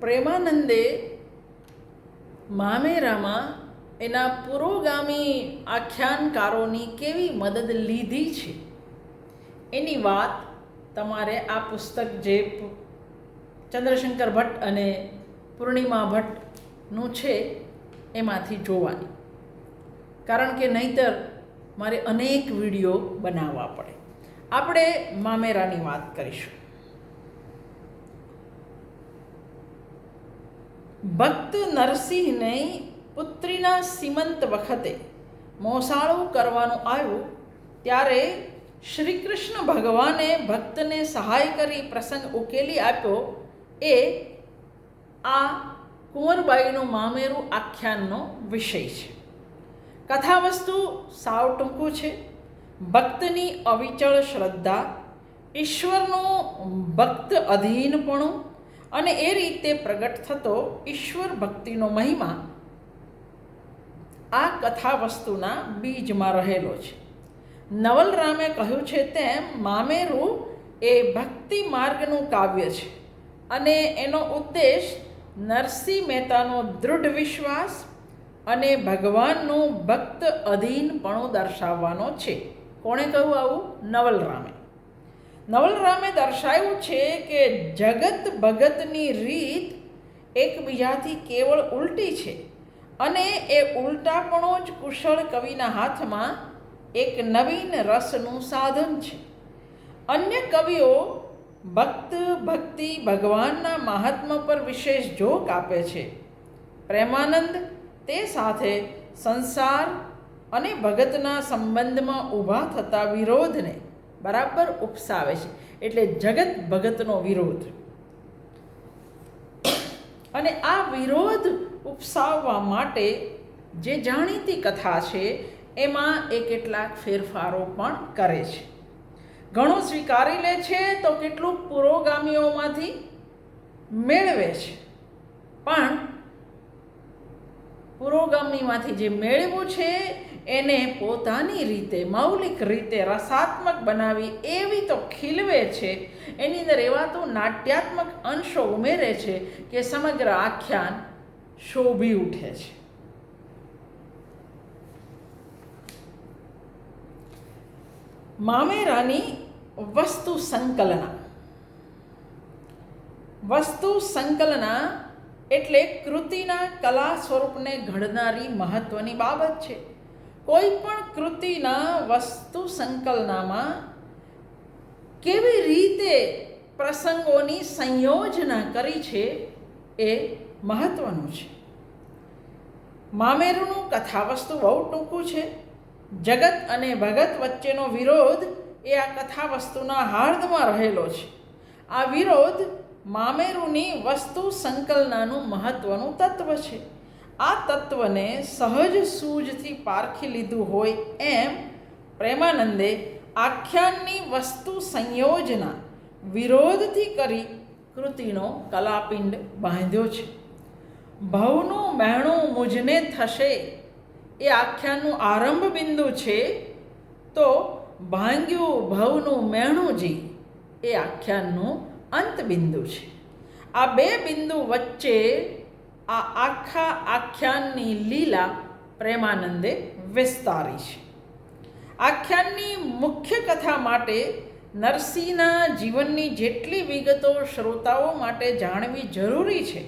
પ્રેમાનંદે મામેરામાં એના પુરોગામી આખ્યાનકારોની કેવી મદદ લીધી છે? એની વાત તમારે આ પુસ્તક જે ચંદ્રશંકર ભટ્ટ અને પૂર્ણિમા ભટ્ટનું છે એમાંથી જોવાની. કારણ કે નહીતર મારે અનેક વીડિયો બનાવવા પડે. આપણે મામેરાની વાત કરીશું. ભક્ત નરસિંહને પુત્રીના સીમંત વખતે મોસાળું કરવાનું આવ્યું, ત્યારે શ્રી કૃષ્ણ ભગવાને ભક્તને સહાય કરી પ્રસંગ ઉકેલી આપ્યો. એ આ કુંવરબાઈનું મામેરું આખ્યાનનો વિષય છે. કથાવસ્તુ સાવ ટૂંકું છે. ભક્તની અવિચળ શ્રદ્ધા, ઈશ્વરનું ભક્ત અધીનપણું અને એ રીતે પ્રગટ થતો ઈશ્વર ભક્તિનો મહિમા આ કથા વસ્તુના બીજમાં રહેલો છે. નવલરામે કહ્યું છે તેમ, મામેરું એ ભક્તિ માર્ગનું કાવ્ય છે અને એનો ઉદ્દેશ નરસિંહ મહેતાનો દૃઢ વિશ્વાસ અને ભગવાનનું ભક્ત અધીનપણું દર્શાવવાનો છે. કોણે કહ્યું આવું? નવલરામે નવલરામે દર્શાવ્યું છે કે જગત ભગતની રીત એકબીજાથી કેવળ ઉલટી છે અને એ ઉલટાપણો જ કુશળ કવિના હાથમાં એક નવીન રસનું સાધન છે. અન્ય કવિઓ ભક્ત, ભક્તિ ભગવાનના મહાત્મ પર વિશેષ જોક આપે છે. પ્રેમાનંદ તે સાથે સંસાર અને ભગતના સંબંધમાં ઊભા થતા વિરોધને બરાબર ઉપસાવે છે. એટલે જગત ભગતનો વિરોધ. અને આ વિરોધ ઉપસાવવા માટે જે જાણીતી કથા છે, એમાં એ કેટલાક ફેરફારો પણ કરે છે. ઘણું સ્વીકારી લે છે તો કેટલું પુરોગામીઓમાંથી મેળવે છે. પણ પુરોગામીમાંથી જે મેળવ્યું છે, એને પોતાની રીતે, મૌલિક રીતે રસાત્મક બનાવી એવી તો ખીલવે છે. એની અંદર એવા તો નાટ્યાત્મક અંશો ઉમેરે છે કે સમગ્ર આખ્યાન શોભી ઉઠે છે. મામેરાની વસ્તુ સંકલના. વસ્તુ સંકલના એટલે કૃતિના કલા સ્વરૂપને ઘડનારી મહત્વની બાબત છે. કોઈ પણ કૃતિના વસ્તુ સંકલનામાં કેવી રીતે પ્રસંગોની સંયોજના કરી છે એ મહત્વનું છે. મામેરુનું કથાવસ્તુ બહુ ટૂંકું છે. જગત અને ભગત વચ્ચેનો વિરોધ એ આ કથાવસ્તુના હાર્દમાં રહેલો છે. આ વિરોધ મામેરુની વસ્તુ સંકલનાનું મહત્વનું તત્વ છે. આ તત્વને સહજ સૂઝથી પારખી લીધું હોય એમ પ્રેમાનંદે આખ્યાનની વસ્તુ સંયોજના વિરોધથી કરી કૃતિનો કલાપિંડ બાંધ્યો છે. ભવનું મહેણું મુજને થશે એ આખ્યાનનું આરંભ બિંદુ છે, તો ભાંગ્યું ભવનું મહેણુંજી એ આખ્યાનનું અંત બિંદુ છે. આ બે બિંદુ વચ્ચે આ આખા આખ્યાનની લીલા પ્રેમાનંદે વિસ્તારી છે. આખ્યાનની મુખ્ય કથા માટે નરસિંહના જીવનની જેટલી વિગતો શ્રોતાઓ માટે જાણવી જરૂરી છે,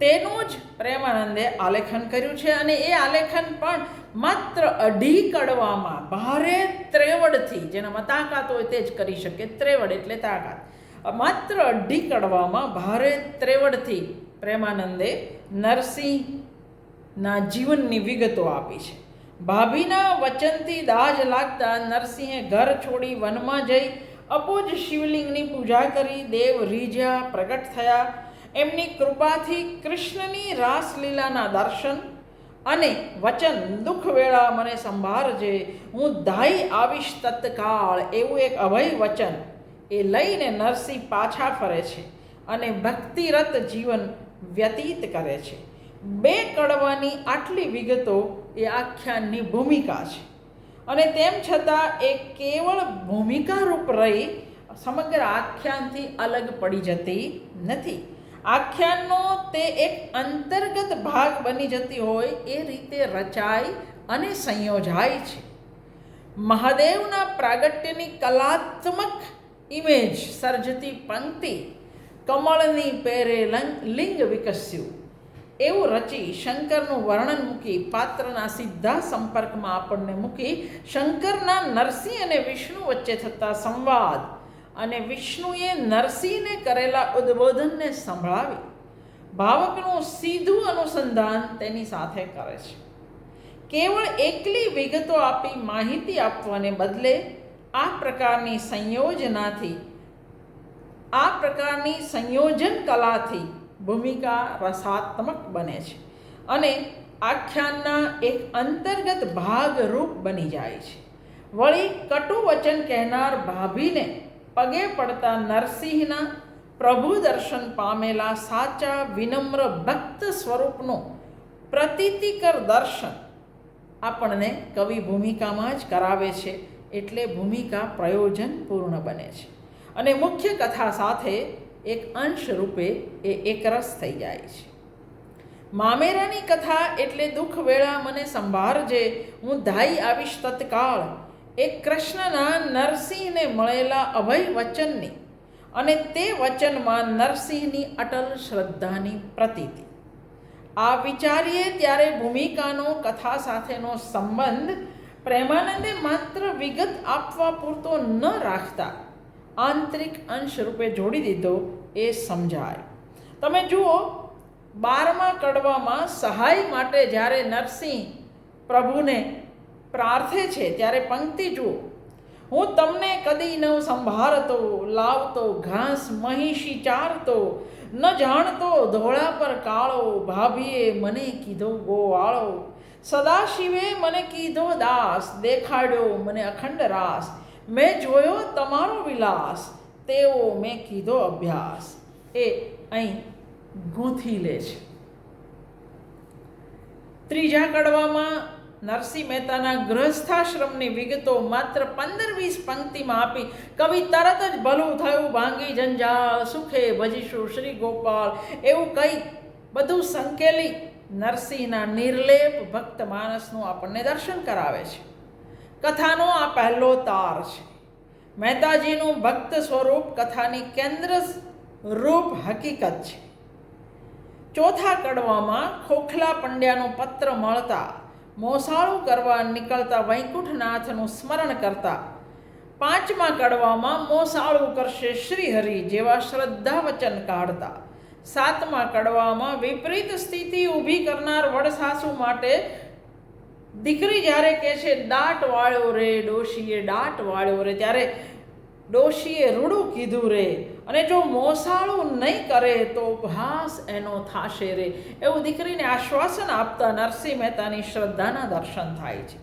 તેનું જ પ્રેમાનંદે આલેખન કર્યું છે અને એ આલેખન પણ માત્ર અઢી કડવામાં, ભારે ત્રેવડથી, જેનામાં તાકાત હોય તે જ કરી શકે, ત્રેવડ એટલે તાકાત. માત્ર અઢી કડવામાં ભારે ત્રેવડથી પ્રેમાનંદે નરસિંહના જીવનની વિગતો આપી છે. ભાભીના વચનથી દાજ લાગતા નરસિંહે ઘર છોડી વનમાં જઈ અપોજ શિવલિંગની પૂજા કરી, દેવ રીઝ્યા પ્રગટ થયા. એમની કૃપાથી કૃષ્ણની રાસલીલાના દર્શન અને વચન દુઃખ વેળા મને સંભાળજે. હું ધાઈ આવીશ તત્કાળ. એવું એક અભય વચન એ લઈને નરસિંહ પાછા ફરે છે અને ભક્તિરત જીવન વ્યતીત કરે છે. બે કડવાની આટલી વિગતો એ આખ્યાનની ભૂમિકા છે. અને તેમ છતાં એ કેવળ ભૂમિકા રૂપ રહી સમગ્ર આખ્યાનથી અલગ પડી જતી નથી. આખ્યાનનો તે એક અંતર્ગત ભાગ બની જતી હોય એ રીતે રચાય અને સંયોજાય છે. મહાદેવના પ્રાગટ્યની કલાત્મક ઇમેજ સર્જતી પંક્તિ કમળની પેરે લિંગ વિકસ્યું એવું રચી શંકરનું વર્ણન મૂકી પાત્રના સીધા સંપર્કમાં આપણને મૂકી શંકરના નરસિંહ અને વિષ્ણુ વચ્ચે થતા સંવાદ અને વિષ્ણુએ નરસિંહને કરેલા ઉદ્બોધનને સંભળાવી ભાવકનું સીધું અનુસંધાન તેની સાથે કરે છે કેવળ એકલી વિગતો આપી માહિતી આપવાને બદલે આ પ્રકારની સંયોજનાથી, આ પ્રકારની સંયોજન કલાથી ભૂમિકા રસાત્મક બને છે અને આખ્યાનના એક અંતર્ગત ભાગરૂપ બની જાય છે. વળી કટુ વચન કહેનાર ભાભીને પગે પડતા નરસિંહના પ્રભુ દર્શન પામેલા સાચા વિનમ્ર ભક્ત સ્વરૂપનું પ્રતીતિકર દર્શન આપણને કવિ ભૂમિકામાં જ કરાવે છે. એટલે ભૂમિકા પ્રયોજનપૂર્ણ બને છે. અને મુખ્ય કથા સાથે એક અંશ રૂપે એ એકરસ થઈ જાય છે. મામેરાની કથા એટલે દુઃખ વેળા મને સંભાળજે હું ધાઈ આવીશ તત્કાળ. એ કૃષ્ણના નરસિંહને મળેલા અભય વચનની અને તે વચનમાં નરસિંહની અટલ શ્રદ્ધાની પ્રતીતિ. આ વિચારીએ ત્યારે ભૂમિકાનો, કથા સાથેનો સંબંધ પ્રેમાનંદે માત્ર વિગત આપવા પૂરતો ન રાખતા. આંતરિક અંશ રૂપે જોડી દીધો એ સમજાય. તમે જુઓ, બારમા કડવામાં સહાય માટે જ્યારે નરસિંહ પ્રભુને પ્રાર્થે છે, ત્યારે પંક્તિ જુઓ. હું તમને કદી ન સંભાળતો, લાવતો, ઘાસ મહિષી ચારતો, ન જાણતો, ધોળા પર કાળો ભાભીએ મને કીધો, ગોવાળો સદાશિવે મને કીધો, દાસ, દેખાડ્યો મને અખંડ રાસ. મેં જોયો તમારો વિલાસ. તેવો મેં કીધો, અભ્યાસ. એ અહીં ગૂંથી લે છે. ત્રીજા કડવામાં નરસિંહ મહેતાના ગૃહસ્થાશ્રમની વિગતો માત્ર પંદર વીસ પંક્તિમાં આપી કવિ તરત જ ભલું થયું, ભાંગી જંજાળ સુખે ભજીશું શ્રી ગોપાલ. એવું કંઈ બધું સંકેલી નરસિંહના નિર્લેપ ભક્ત માનસનું આપણને દર્શન કરાવે છે. કથાનો આ પહેલો તાર છે. મહેતાજીનું ભક્ત સ્વરૂપ કથાની કેન્દ્ર રૂપ હકીકત છે. ચોથા કડવામાં ખોખલા પંડ્યાનો પત્ર મળતા મોસાળું કરવા નીકળતા વૈકુંઠનાથનું સ્મરણ કરતા પાંચમા કડવામાં મોસાળું કરશે શ્રીહરિ જેવા શ્રદ્ધા વચન કાઢતા સાતમા કડવામાં વિપરીત સ્થિતિ ઊભી કરનાર વડસાસુ માટે દીકરી જ્યારે કહે છે દાટ વાળ્યો રે, ડોશીએ દાટ વાળ્યો રે, ત્યારે ડોશીએ રૂડું કીધું રે, અને જો મોસાળું નહીં કરે તો ભાસ એનો થાશે રે. એવું દીકરીને આશ્વાસન આપતા નરસિંહ મહેતાની શ્રદ્ધાના દર્શન થાય છે.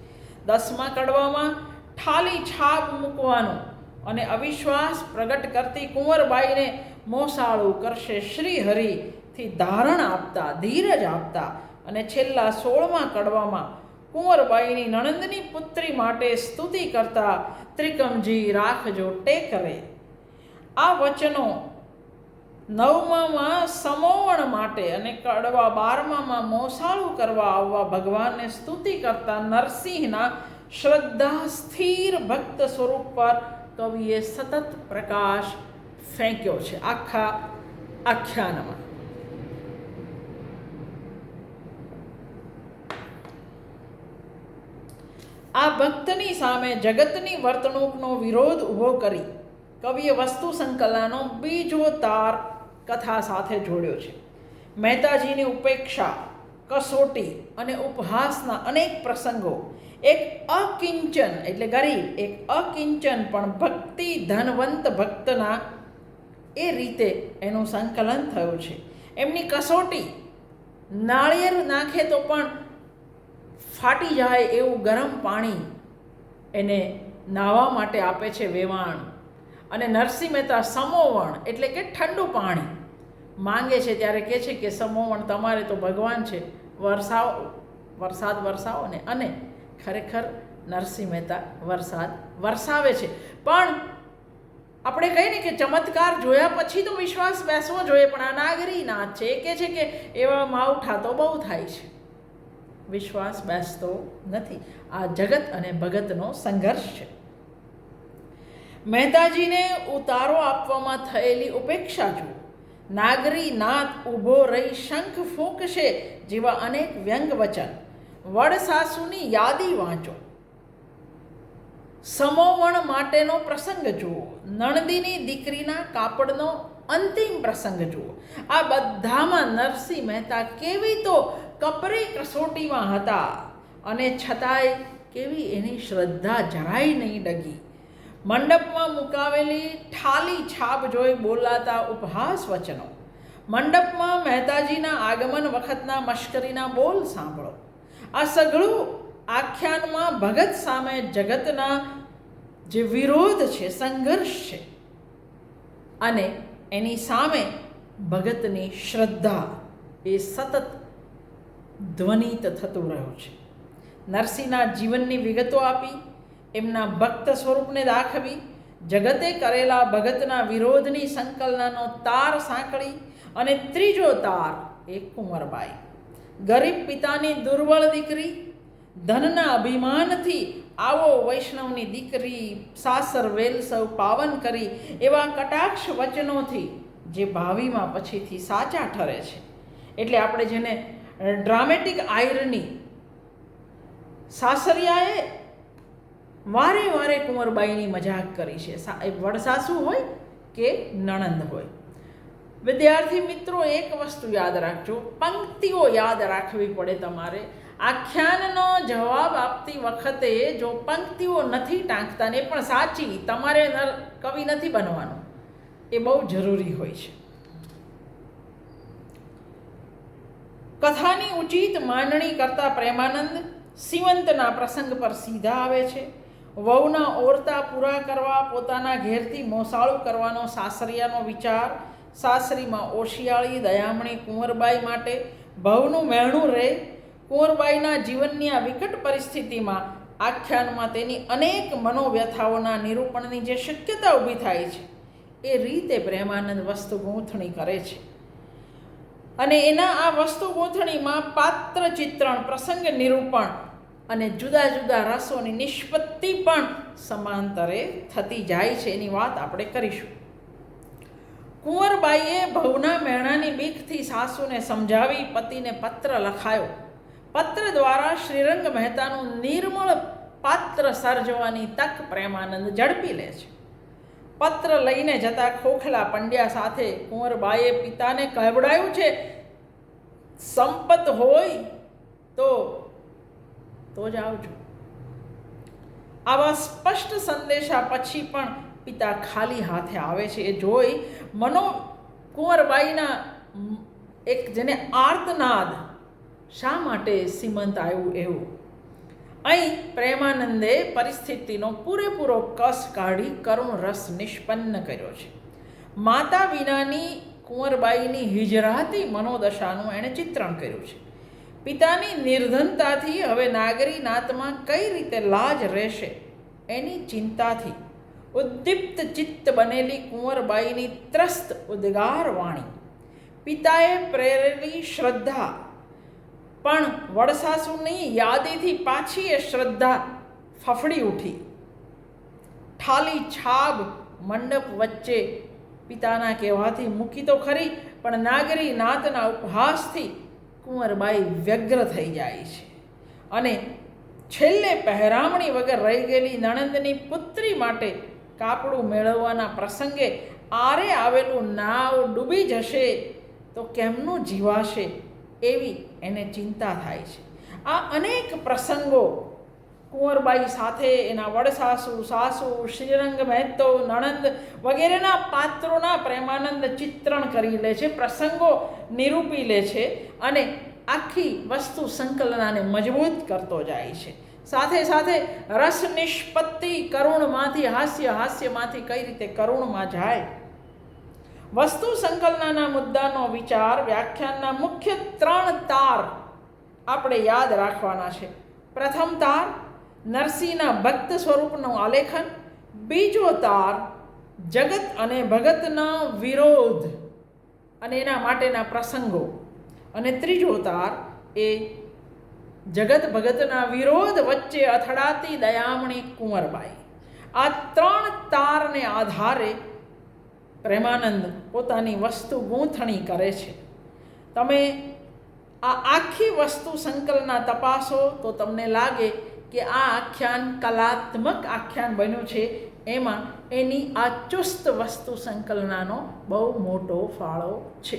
દસમા કડવામાં ઠાલી છાપ મૂકવાનું અને અવિશ્વાસ પ્રગટ કરતી કુંવરબાઈને મોસાળું કરશે શ્રી હરિથી ધારણ આપતા, ધીરજ આપતા અને છેલ્લા સોળમાં કડવામાં કુંવરબાઈની નણંદની પુત્રી માટે સ્તુતિ કરતા ત્રિકમજી રાખજો ટેકરે. આ વચનો નવમામાં સમોવણ માટે અને કડવા બારમામાં મોસાળું કરવા આવવા ભગવાનને સ્તુતિ કરતા નરસિંહના શ્રદ્ધા સ્થિર ભક્ત સ્વરૂપ પર કવિએ સતત પ્રકાશ ફેંક્યો છે આખા આખ્યાનમાં આ ભક્તની સામે જગતની વર્તણૂકનો વિરોધ ઊભો કરી કવિએ વસ્તુ સંકલનનો બીજો તાર કથા સાથે જોડ્યો છે. મહેતાજીની ઉપેક્ષા, કસોટી અને ઉપહાસના અનેક પ્રસંગો એક અકિંચન, એટલે ગરીબ, એક અકિંચન પણ ભક્તિ ધનવંત ભક્તના એ રીતે એનું સંકલન થયું છે. એમની કસોટી નાળિયેર નાખે તો પણ ફાટી જાય એવું ગરમ પાણી એને નાહવા માટે આપે છે વેવાણ. અને નરસિંહ મહેતા સમોવણ એટલે કે ઠંડુ પાણી માંગે છે ત્યારે કહે છે કે સમોવણ તમારે તો ભગવાન છે, વરસાવ, વરસાદ વરસાવો ને, અને ખરેખર નરસિંહ મહેતા વરસાદ વરસાવે છે. પણ આપણે કહીએ ને કે ચમત્કાર જોયા પછી તો વિશ્વાસ બેસવો જોઈએ, પણ આ નાગરી નાથ છે કે છે કે એવા માવ તો બહુ થાય છે. વિશ્વાસ બેસતો નથી. આ જગત અને ભગતનો સંઘર્ષ છે. મહેતાજીને ઉતારો આપવામાં થયેલી ઉપેક્ષા જુઓ. નાગરી નાથ ઊભો રહી શંખ ફૂંકશે જેવા અનેક વ્યંગ વચન વડ સાસુની યાદી વાંચો. સમોવણ માટેનો પ્રસંગ જુઓ. નણદીની દીકરીના કાપડનો અંતિમ પ્રસંગ જુઓ. આ બધામાં નરસિંહ મહેતા કેવી તો કપરી કસોટીમાં હતા. અને છતાંય કેવી એની શ્રદ્ધા જરાય નહીં ડગી. મંડપમાં મુકાવેલી ઠાલી છાપ જોઈ બોલાતા ઉપહાસ વચનો. મંડપમાં મહેતાજીના આગમન વખતના મશ્કરીના બોલ સાંભળો. આ સઘળું આખ્યાનમાં ભગત સામે જગતના જે વિરોધ છે, સંઘર્ષ છે, અને એની સામે ભગતની શ્રદ્ધા એ સતત ધ્વનિત થતો રહ્યો છે. નરસિંહના જીવનની વિગતો આપી, એમના ભક્ત સ્વરૂપને દાખવી, જગતે કરેલા ભગતના વિરોધની સંકલનનો તાર સાંકળી અને ત્રીજો તાર એ કુંવરબાઈ. ગરીબ પિતાની દુર્બળ દીકરી ધનના અભિમાનથી આવો વૈષ્ણવની દીકરી સાસર વેલ સૌ પાવન કરી એવા કટાક્ષ વચનોથી જે ભાવિમાં પછીથી સાચા ઠરે છે. એટલે આપણે જેને ડ્રામેટિક આયરની સાસરિયાએ વારે વારે કુંવરબાઈની મજાક કરી છે. એ વડસાસુ હોય કે નણંદ હોય. વિદ્યાર્થી મિત્રો, એક વસ્તુ યાદ રાખજો. પંક્તિઓ યાદ રાખવી પડે તમારે. આખ્યાનનો જવાબ આપતી વખતે જો પંક્તિઓ નથી ટાંકતા ને પણ સાચી, તમારે કવિ નથી બનવાનું. એ બહુ જરૂરી હોય છે. કથાની ઉચિત માંડણી કરતા પ્રેમાનંદ સિવંતના પ્રસંગ પર સીધા આવે છે. વહુના ઓરતા પૂરા કરવા, પોતાના ઘેરથી મોસાળું કરવાનો સાસરિયાનો વિચાર, સાસરીમાં ઓશિયાળી, દયામણી, કુંવરબાઈ માટે ભવનું મહેણું રહે કુંવરબાઈના જીવનની આ વિકટ પરિસ્થિતિમાં આખ્યાનમાં તેની અનેક મનોવ્યથાઓના નિરૂપણની જે શક્યતા ઊભી થાય છે, એ રીતે પ્રેમાનંદ વસ્તુ ગૂંથણી કરે છે. અને એના આ વસ્તુ ગૂંથણીમાં પાત્ર ચિત્રણ, પ્રસંગ નિરૂપણ અને જુદા જુદા રસોની નિષ્પત્તિ પણ સમાંતરે થતી જાય છે, એની વાત આપણે કરીશું. કુંવરબાઈએ ભવના મેણાની બીકથી સાસુને સમજાવી પતિને પત્ર લખાયો. પત્ર દ્વારા શ્રીરંગ મહેતાનું નિર્મળ પાત્ર સર્જવાની તક પ્રેમાનંદ ઝડપી લે છે. પત્ર લઈને જતા ખોખલા પંડ્યા સાથે કુંવરબાઈએ પિતાને કહેવડાયું છે, સંપત હોય તો તો જ આવજો. આવા સ્પષ્ટ સંદેશા પછી પણ પિતા ખાલી હાથે આવે છે એ જોઈ મનો કુંવરબાઈના એક જેને આર્તનાદ શા માટે સીમંત આવ્યું એવું? અહીં પ્રેમાનંદે પરિસ્થિતિનો પૂરેપૂરો કસ કાઢી કરુણ રસ નિષ્પન્ન કર્યો છે. માતા વિનાની કુંવરબાઈની હિજરાતી મનોદશાનું એણે ચિત્રણ કર્યું છે. પિતાની નિર્ધનતાથી હવે નાગરી નાતમાં કઈ રીતે લાજ રહેશે એની ચિંતાથી ઉદ્દીપ્ત ચિત્ત બનેલી કુંવરબાઈની ત્રસ્ત ઉદ્ગાર વાણી. પિતાએ પ્રેરેલી શ્રદ્ધા પણ વડસાસુની યાદીથી પાછી એ શ્રદ્ધા ફફડી ઉઠી. ઠાલી, છાબ, મંડપ વચ્ચે પિતાના કહેવાથી મૂકી તો ખરી, પણ નાગરી નાતના ઉપહાસથી કુંવરબાઈ વ્યગ્ર થઈ જાય છે. અને છેલ્લે પહેરામણી વગર રહી ગયેલી નણંદની પુત્રી માટે કાપડું મેળવવાના પ્રસંગે આરે આવેલું નાવ ડૂબી જશે તો કેમનું જીવાશે એવી એને ચિંતા થાય છે. આ અનેક પ્રસંગો કુંવરબાઈ સાથે, એના વડસાસુ સાસુ શ્રીરંગ મહેતો નણંદ વગેરેના પાત્રોના પ્રેમાનંદ ચિત્રણ કરી લે છે, પ્રસંગો નિરૂપી લે છે અને આખી વસ્તુ સંકલનાને મજબૂત કરતો જાય છે. સાથે સાથે રસ નિષ્પત્તિ કરુણમાંથી, હાસ્ય, હાસ્યમાંથી કઈ રીતે કરુણમાં જાય? વસ્તુ સંકલનના મુદ્દાનો વિચાર, વ્યાખ્યાનના મુખ્ય ત્રણ તાર આપણે યાદ રાખવાના છે. પ્રથમ તાર નરસિંહના ભક્ત સ્વરૂપનું આલેખન. બીજો તાર, જગત અને ભગતના વિરોધ અને એના માટેના પ્રસંગો. અને ત્રીજો તાર એ જગત ભગતના વિરોધ વચ્ચે અથડાતી દયામણી કુંવરબાઈ. આ ત્રણ તારને આધારે પ્રેમાનંદ પોતાની વસ્તુ ગૂંથણી કરે છે. તમે આ આખી વસ્તુ સંકલના તપાસો તો તમને લાગે કે આ આખ્યાન કલાત્મક આખ્યાન બન્યું છે. એમાં એની આ ચુસ્ત વસ્તુ સંકલનાનો બહુ મોટો ફાળો છે.